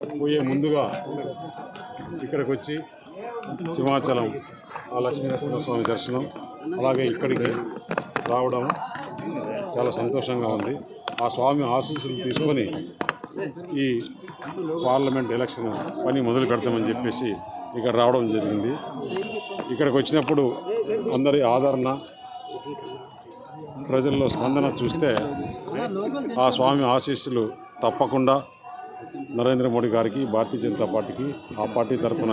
పోయే ముందుగా ఇక్కడికి వచ్చి సింహాచలం ఆ లక్ష్మీనరసింహస్వామి దర్శనం అలాగే ఇక్కడికి రావడం చాలా సంతోషంగా ఉంది. ఆ స్వామి ఆశీస్సులు తీసుకొని ఈ పార్లమెంట్ ఎలక్షన్ పని మొదలు పెడతామని చెప్పేసి ఇక్కడ రావడం జరిగింది. ఇక్కడికి వచ్చినప్పుడు అందరి ఆదరణ ప్రజల్లో స్పందన చూస్తే ఆ స్వామి ఆశీస్సులు తప్పకుండా నరేంద్ర మోడీ గారికి భారతీయ జనతా పార్టీకి ఆ పార్టీ తరఫున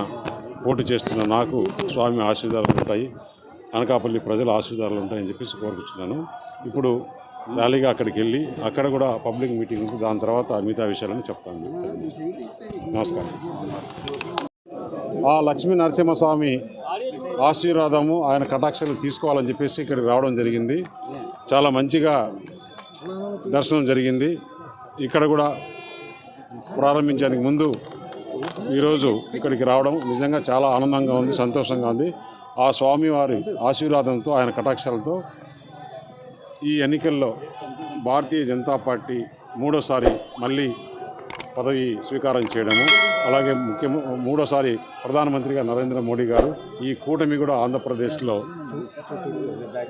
పోటీ చేస్తున్న నాకు స్వామి ఆశీర్వాదాలు ఉంటాయి. అనకాపల్లి ప్రజల ఆశీర్వాదాలు ఉంటాయని చెప్పేసి కోరుకుంటున్నాను. ఇప్పుడు ర్యాలీగా అక్కడికి వెళ్ళి అక్కడ కూడా పబ్లిక్ మీటింగ్ ఉంది. దాని తర్వాత మిగతా విషయాలని చెప్తాను. నమస్కారం. ఆ లక్ష్మీ నరసింహస్వామి ఆశీర్వాదము ఆయన కటాక్షలు తీసుకోవాలని చెప్పేసి ఇక్కడికి రావడం జరిగింది. చాలా మంచిగా దర్శనం జరిగింది. ఇక్కడ కూడా ప్రారంభించడానికి ముందు ఈరోజు ఇక్కడికి రావడం నిజంగా చాలా ఆనందంగా ఉంది సంతోషంగా ఉంది. ఆ స్వామివారి ఆశీర్వాదంతో ఆయన కటాక్షాలతో ఈ ఎన్నికల్లో భారతీయ జనతా పార్టీ మూడోసారి మళ్ళీ పదవి స్వీకారం చేయడము అలాగే ముఖ్య మూడోసారి ప్రధానమంత్రిగా నరేంద్ర మోడీ గారు ఈ కూటమి కూడా ఆంధ్రప్రదేశ్లో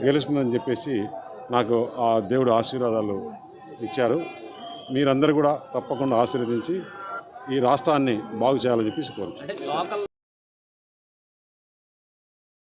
గెలుస్తుందని చెప్పేసి నాకు ఆ దేవుడు ఆశీర్వాదాలు ఇచ్చారు. మీరందరూ కూడా తప్పకుండా ఆశీర్వదించి ఈ రాష్ట్రాన్ని బాగు చేయాలని చెప్పేసి కోరుతున్నాను